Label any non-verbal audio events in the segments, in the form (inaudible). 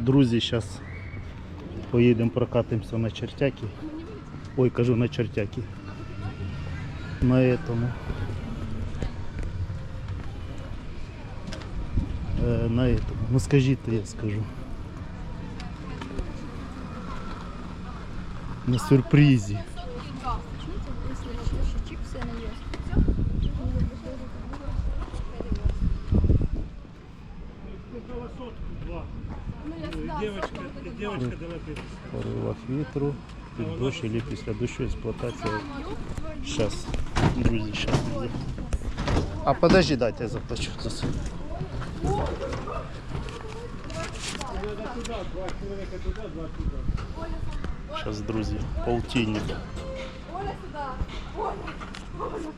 Друзі, зараз поїдемо прокатимося на чертяки. Ой, кажу на чертяки. На этому. Э, на этому. Ну скажи ты, я скажу. На сюрпризі. поривах вітру, під дощ і після дощу експлуатація. Щас, друзі, щас. друзі. А подожди, дайте я заплачу за це. Щас, друзі, полтинник. Один. Оля, помахай! Оля, помахай! Оля!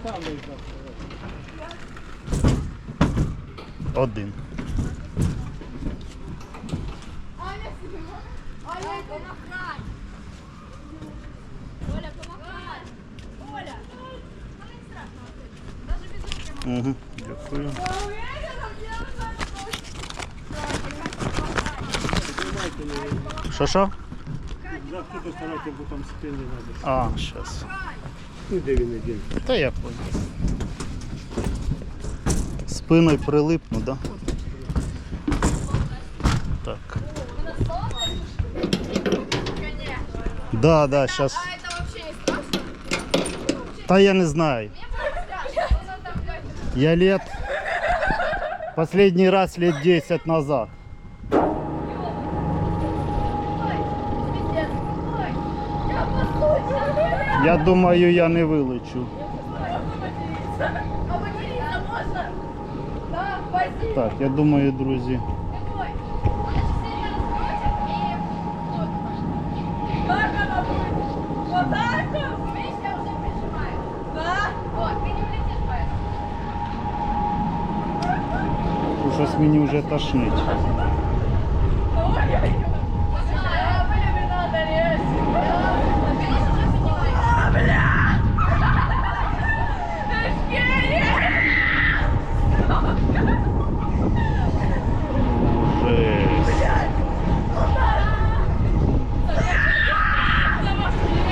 Ну, не Руки. Угу, дякую. Що що? Завтра доставайте, бо там спини надо. А. Ну, де він один? Та я понял. Спиною прилипну, да? Так. Да, да, сейчас. А? Та я не знаю. Я лет... Последний раз лет 10 назад. Я думаю, я не вилечу. Ты не улетишь друзі. Щось мені вже тошнить.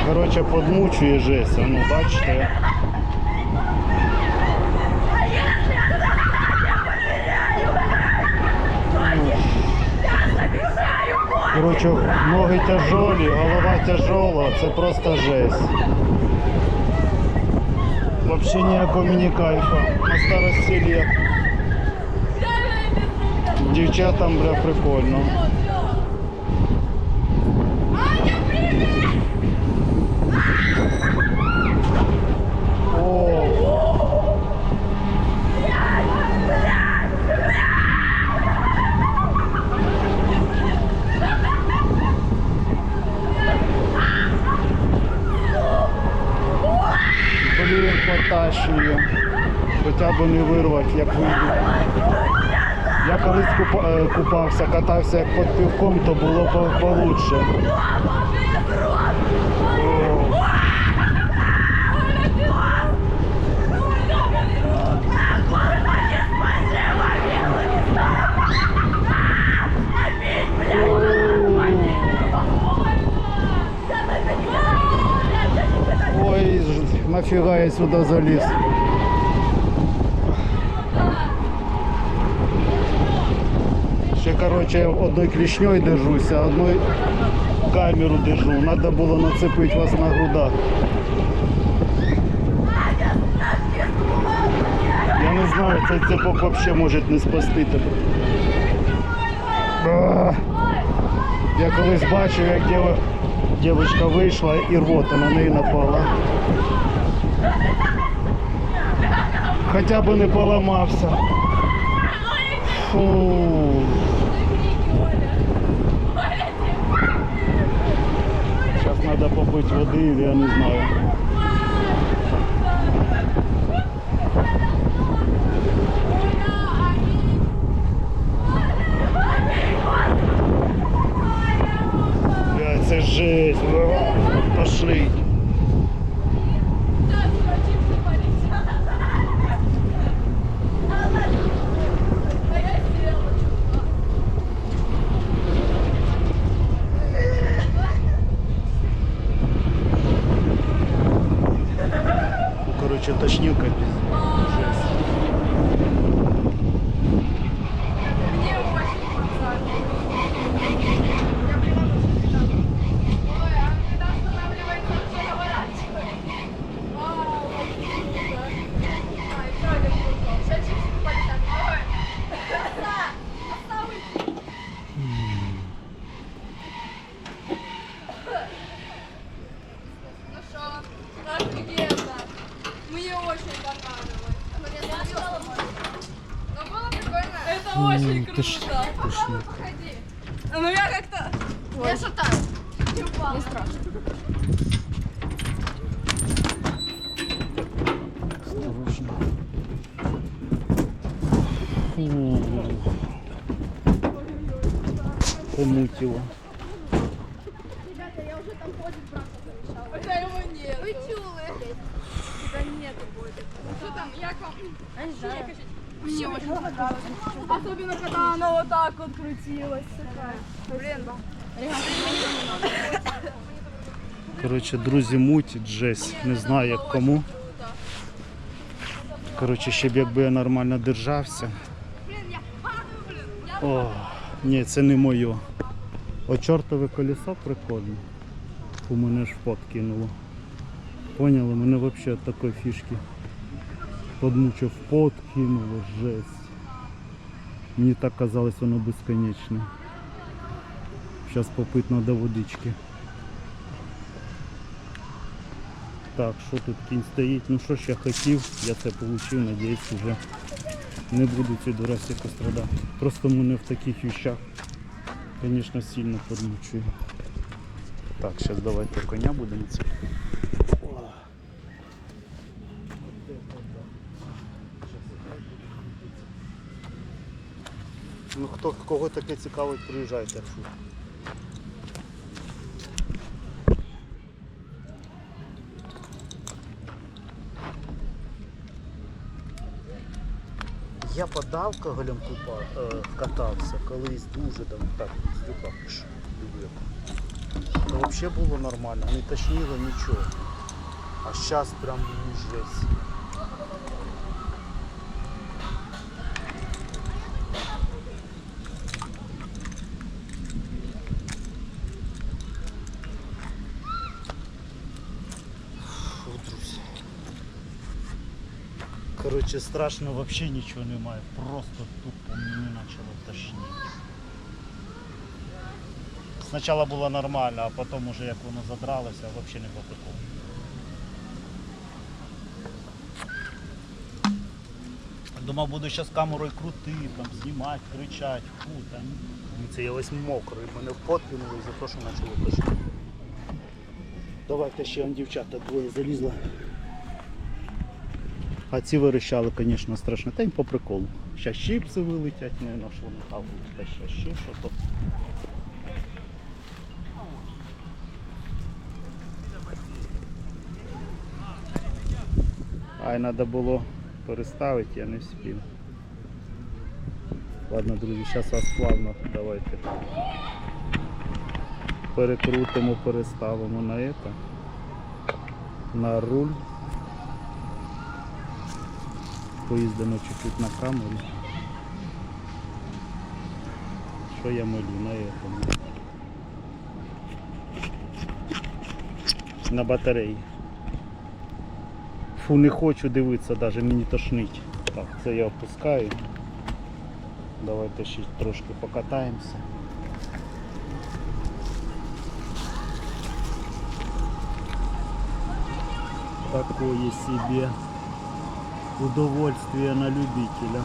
Короче, подмучує жесть, ну бачите. Короче, ноги тяжелі, голова тяжола, це просто жесть. Вообще ніякого мені кайфа. На старості лет. Дівчатам, бля, прикольно. О, блін, потащую. Хоча б не вирвати, як вийду. Я колись купа- е, купався, катався як під півком, то було по- получше. Ой, нафіга я сюди заліз. Короче, одною клешньою держуся, одною камеру держу. Надо було нацепити вас на грудах. Я не знаю, цей цепок взагалі може не спасти тебе. Я колись бачив, як дєва- дівчинка вийшла і рвота на неї напала. Хоча б не поламався. Фу. Треба попити води, я не знаю. Блять, це жесть. Пошли. клешню капец. Очень круто. ты ж не- Ну я как-то... Я шатаю. Не упала. Не страшно. Осторожно. Фу. Помутило. Хотя его нет. Вы чулы. Тебя нету будет. Что там, як вам? Я не знаю. Все очень понравилось. Особенно, когда она вот так вот крутилась. Блин. Коротше, друзі, мутять жесть. Не знаю як кому. Коротше, ще б якби я нормально держався. О, ні, це не моє. О, чортове колесо прикольне. У мене ж фот кинуло. Поняли, мене взагалі такої фішки. Подмучив пот кинуло, жесть. Мені так казалось воно безконечне. Зараз попити надо водички. Так, що тут кінь стоїть? Ну що ж я хотів, я це отримав, надіюсь, вже не буду ці дурасі страдати. Просто мене в таких вещах, звісно, сильно подмучує. Так, зараз давайте коня будемо це. Ну хто кого таке цікавить, приїжджайте. Я по давкоголям купа, е, катався, колись дуже давно. Так, пише. Та взагалі було нормально, не тошнило нічого. А зараз прям жесть. Фу, друзі. Короче, страшно вообще ничего немає. Просто тупо мені почало тошнити. Сначала було нормально, а потім уже як воно задралося, вообще не по приколу. Думав, буду зараз камерою крутити, там, знімати, кричати, фу, та ні. Ні, Це я весь мокрий, мене в за те, що почало тошнити. Давайте ще он дівчата двоє залізла. А ці вирішали, звісно, страшно. Та по приколу. Зараз чіпси вилетять, не на що вони там, та ще ще що то. Ай, треба було переставити, я не встиг. Ладно, друзі, зараз вас плавно давайте перекрутимо, переставимо на это, на руль. Поїздимо чуть-чуть на камеру. Що я молю на этом? На батареї. Фу, не хочу дивитися, навіть мені тошнить. Так, це я опускаю. Давайте ще трошки покатаємося. Такое себе удовольствие на любителя.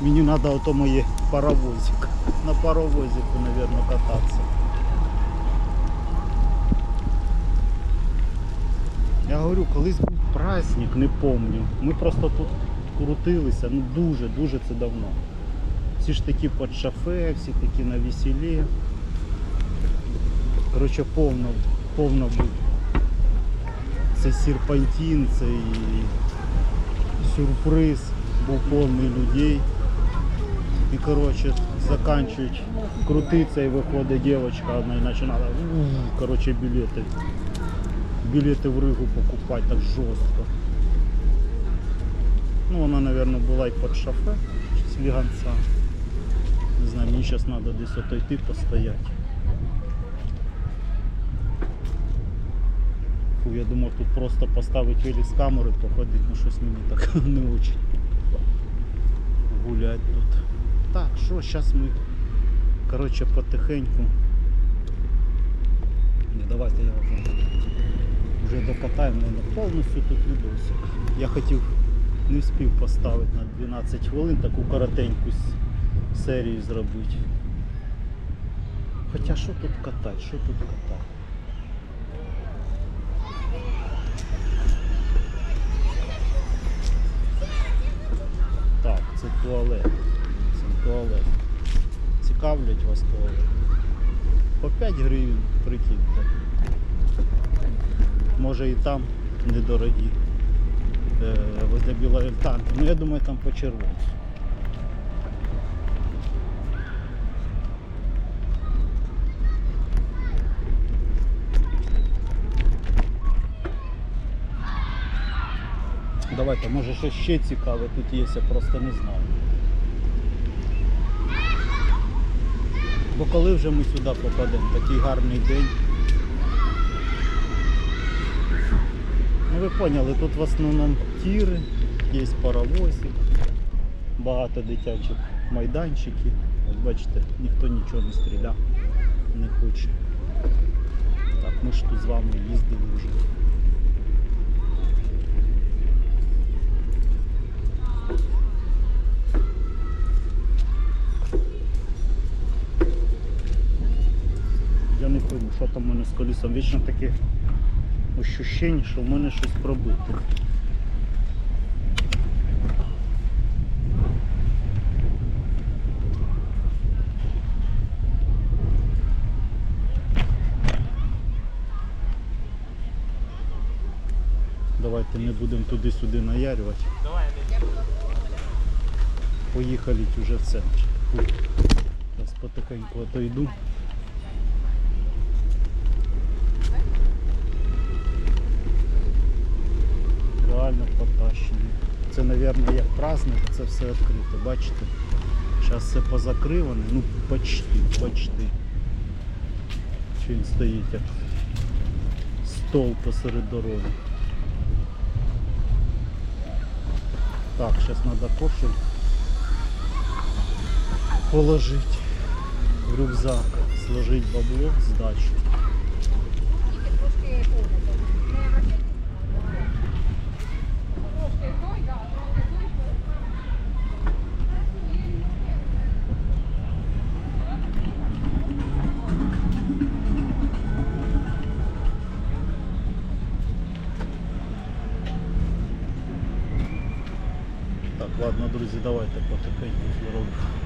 Мені треба ото моє паровозик. На паровозику, наверное, кататися. Я говорю, колись був праздник, не помню. Ми просто тут крутилися, ну дуже, дуже це давно. Всі ж такі під шафе, всі такі на веселі. Коротше, повно, повно був. Це серпантин, це і сюрприз, був повний людей. І коротше, заканчують крутитися і виходить дівчинка одна і починає «Ух», коротше, білети. Білети в Ригу покупати так жорстко. Ну, вона, мабуть, була і під шафе, з ліганця. Не знаю, мені зараз треба десь отойти постояти. Фу, я думав тут просто поставити велик з камери, походити, ну щось мені так (laughs) не очень гулять тут. Так, що, зараз ми, коротше, потихеньку. Не, давайте я вже, докатаю, мабуть, повністю тут відосик. Я хотів Не встиг поставити на 12 хвилин таку коротеньку серію зробити. Хоча що тут катати, що тут катати? Так, це туалет. Цікавлять вас туалет. По 5 гривень прикиньте. Може і там недорогі. Е, возле білої альтанки. Ну я думаю там по червонцю. Давайте, може щось ще цікаве тут є, я просто не знаю. Бо коли вже ми сюди попадемо, такий гарний день. Ну ви поняли, тут в основному тіри, є паровозик, багато дитячих майданчиків. От бачите, ніхто нічого не стріляв, не хоче. Так, ми ж тут з вами їздили вже. Пойму, що там у мене з колесом. Вічно таке ощущення, що в мене щось пробите. Давайте не будемо туди-сюди наярювати. Поїхали вже в центр. Зараз потихеньку отойду. Це, мабуть, як праздник, це все відкрите. Бачите? Зараз все позакриване. Ну, почти, почти. Чи він стоїть як стол посеред дороги. Так, зараз треба кошель положить в рюкзак, сложить бабло, здачу. Друзі, давайте потихеньку зробимо.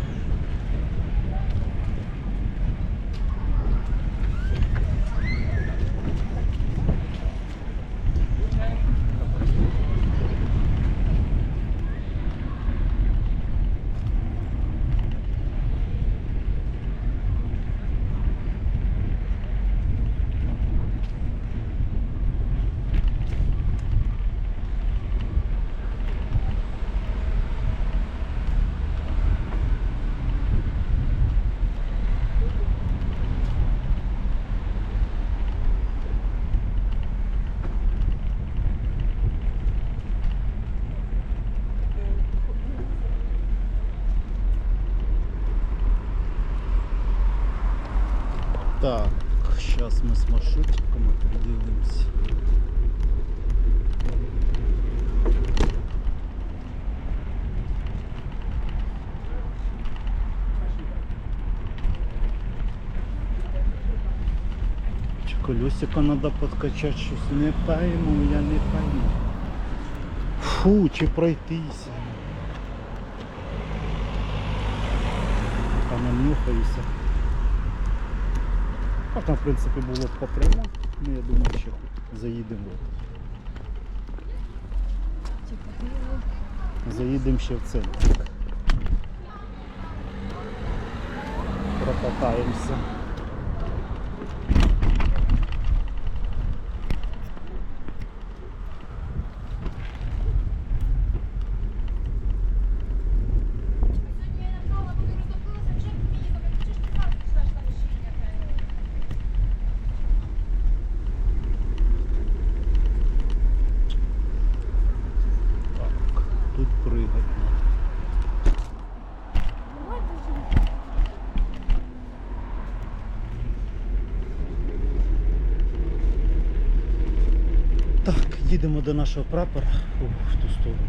Так, сейчас мы с маршрутиком определимся. Колесико надо подкачать, щось не пойму, я не пойму. Фу, чи пройтися. Та намнюхаюся. А там, в принципі, було б попрямо. Ну, я думаю, що заїдемо. Заїдемо ще в центр. Прокатаємося. їдемо до нашого прапора О, в ту сторону.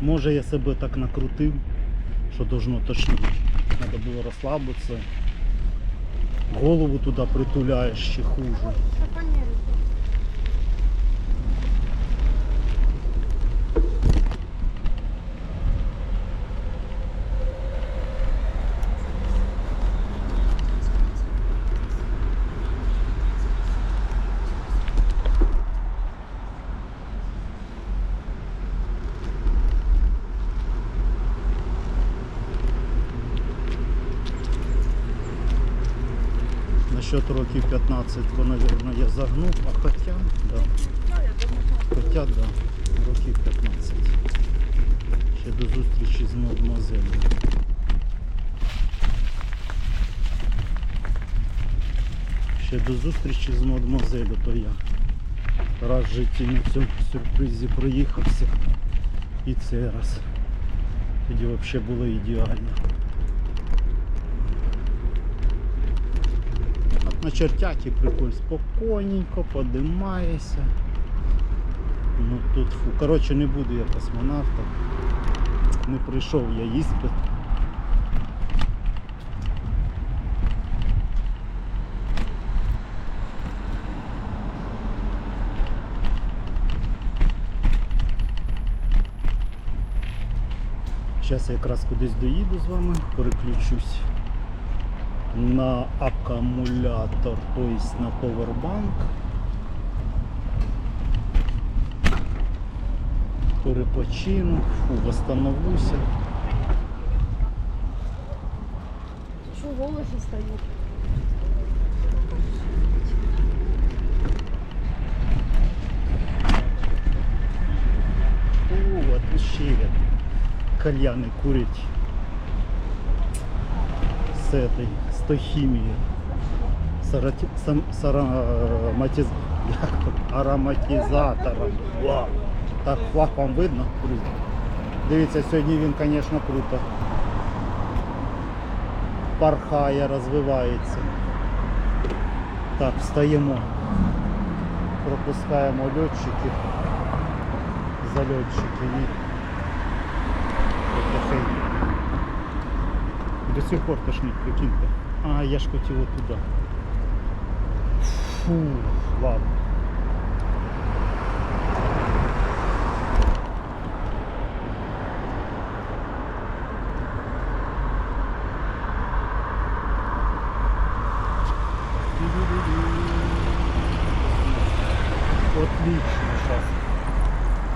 Може я себе так накрутив, що должно тошнити. Треба було розслабитися. Голову туди притуляєш ще хуже. Насчет років 15, то, мабуть, я загнув, а хоча, да. Хоча, да, років 15. Ще до зустрічі з мадемуазелью. Ще до зустрічі з мадемуазелью, то я раз в житті на цьому сюрпризі проїхався. І цей раз. Тоді взагалі було ідеально. На чертяті прикольно, спокійненько, подимаєшся. Ну тут фу. Коротше не буду я космонавтом. Не прийшов я іспит. Зараз я якраз кудись доїду з вами, переключусь на акумулятор, то есть на повербанк. Перепочину, фу, восстановлюся. Що волоси стають? Фу, от вообще кальяны курить с этой, с той химией. С, сам- с ароматиз... як (laughs) ароматизатором. Вау. Так, флаг вам видно? друзі? Дивіться, сьогодні він, звісно, круто. Пархає, розвивається. Так, встаємо. Пропускаємо льотчиків. Зальотчики і потихеньку. До сих пор тошнить, прикиньте. А, я ж хотів туди. Фу, ладно. Отлично сейчас.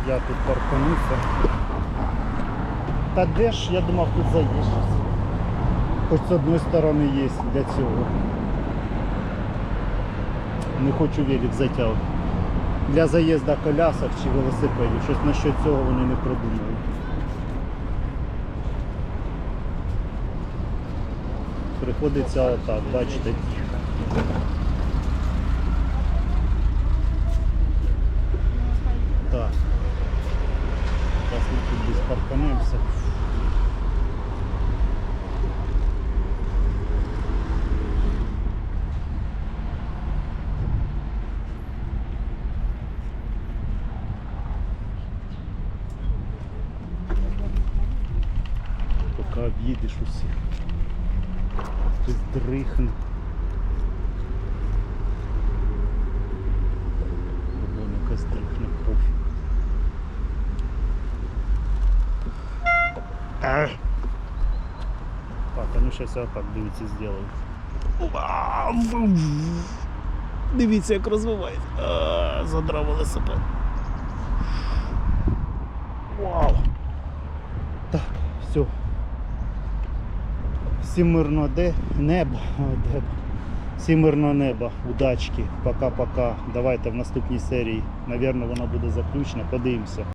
Я тут паркануся. Та де ж, я думав, тут заїжджу. Хоч з одної сторони є для цього. Не хочу вірити затяг. Для заїзду колясок чи велосипедів. Щось насчет цього вони не продумали. Приходиться отак, бачите. Так. Зараз ми тут десь парканемося. Поки об'їдеш усіх. Або якась дрихне пофіг. Так, а ну сейчас я так дивіться зроблю. Дивіться, як розвивається. Задрав велосипед. Вау. Так, все. Всім мирно де небо. Де. Небо. Удачки. Пока-пока. Давайте в наступній серії. Навірно, вона буде заключена. Подивимося.